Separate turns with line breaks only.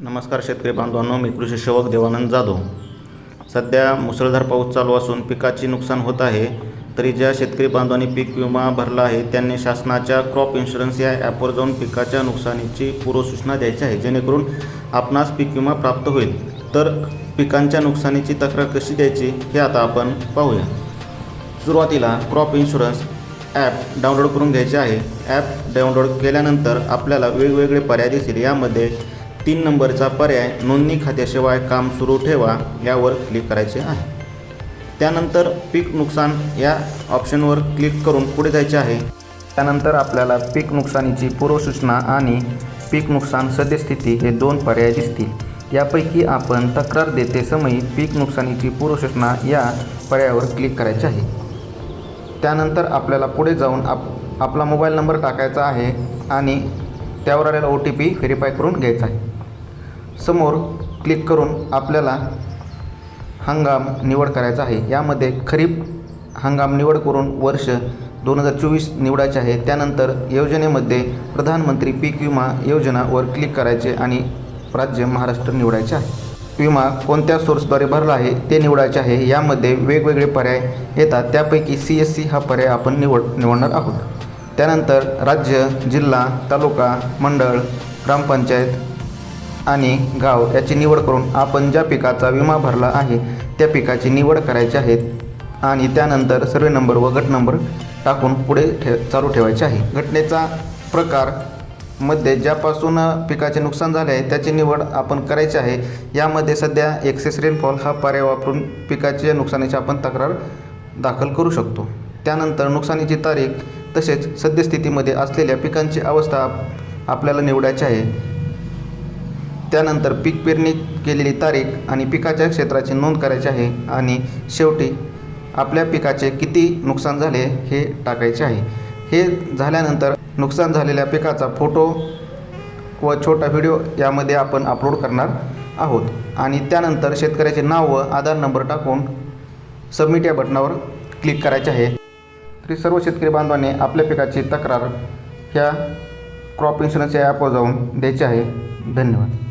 नमस्कार शेतकरी बांधवांनो मी कृषी सेवक देवानंद जाधव. सध्या मुसळधार पाऊस चालू असून पिकाचे नुकसान होत आहे तरी ज्या शेतकरी बांधवांनी पीक विमा भरला आहे त्यांनी शासनाच्या क्रॉप इन्शुरन्स या ॲपवर जाऊन पिकाच्या नुकसानीची पूर्वसूचना द्यायची आहे जेणेकरून आपणास पीक विमा प्राप्त होईल. तर पिकांच्या नुकसानीची तक्रार कशी द्यायची हे आता आपण पाहूया. सुरुवातीला क्रॉप इन्शुरन्स ॲप डाउनलोड करून घ्यायचे आहे. ॲप डाउनलोड केल्यानंतर आपल्याला वेगवेगळे पर्याय दिसतील. यामध्ये तीन नंबरचा पर्याय नोंदणी खात्याशिवाय काम सुरू ठेवा यावर क्लिक करायचे आहे. त्यानंतर पीक नुकसान या ऑप्शनवर क्लिक करून पुढे जायचे आहे. त्यानंतर आपल्याला पीक नुकसानीची पूर्वसूचना आणि पीक नुकसान सद्यस्थिती हे दोन पर्याय दिसतील. यापैकी आपण तक्रार देते समयी पीक नुकसानीची पूर्वसूचना या पर्यायावर क्लिक करायचे आहे. त्यानंतर आपल्याला पुढे जाऊन आप आपला मोबाईल नंबर टाकायचा आहे आणि त्यावर आलेला ओ टी पी व्हेरीफाय करून घ्यायचा आहे. समोर क्लिक करून आपल्याला हंगाम निवड करायचा आहे. यामध्ये खरीप हंगाम निवड करून वर्ष दोन हजार चोवीस निवडायचे आहे. त्यानंतर योजनेमध्ये प्रधानमंत्री पीक विमा योजनावर क्लिक करायचे आणि राज्य महाराष्ट्र निवडायचे आहे. विमा कोणत्या सोर्सद्वारे भरला आहे ते निवडायचे आहे. यामध्ये वेगवेगळे पर्याय येतात. त्यापैकी सी एस सी हा पर्याय आपण निवड निवडणार आहोत. त्यानंतर राज्य जिल्हा तालुका मंडळ ग्रामपंचायत आणि गाव याची निवड करून आपण ज्या पिकाचा विमा भरला आहे त्या पिकाची निवड करायची आहे आणि त्यानंतर सर्वे नंबर व गट नंबर टाकून पुढे ठे चालू ठेवायचे आहे. घटनेचा प्रकारमध्ये ज्यापासून पिकाचे नुकसान झाले आहे त्याची निवड आपण करायची आहे. यामध्ये सध्या एक्सेस रेनफॉल हा पर्याय वापरून पिकाच्या नुकसानीची आपण तक्रार दाखल करू शकतो. त्यानंतर नुकसानीची तारीख तसेच सद्यस्थितीमध्ये असलेल्या पिकांची अवस्था आपल्याला निवडायची आहे. त्यानंतर पीक पेरणी केलेली तारीख आणि पिकाच्या क्षेत्राची नोंद करायची आहे आणि शेवटी आपल्या पिकाचे किती नुकसान झाले हे टाकायचे आहे. हे झाल्यानंतर नुकसान झालेल्या पिकाचा फोटो व छोटा व्हिडिओ यामध्ये आपण अपलोड करणार आहोत. आणि त्यानंतर शेतकऱ्याचे नाव व आधार नंबर टाकून सबमिट या बटनावर क्लिक करायचे आहे. तरी सर्व शेतकरी बांधवांनी आपल्या पिकाची तक्रार ह्या क्रॉप इन्शुरन्स या ॲपवर जाऊन द्यायची आहे. धन्यवाद.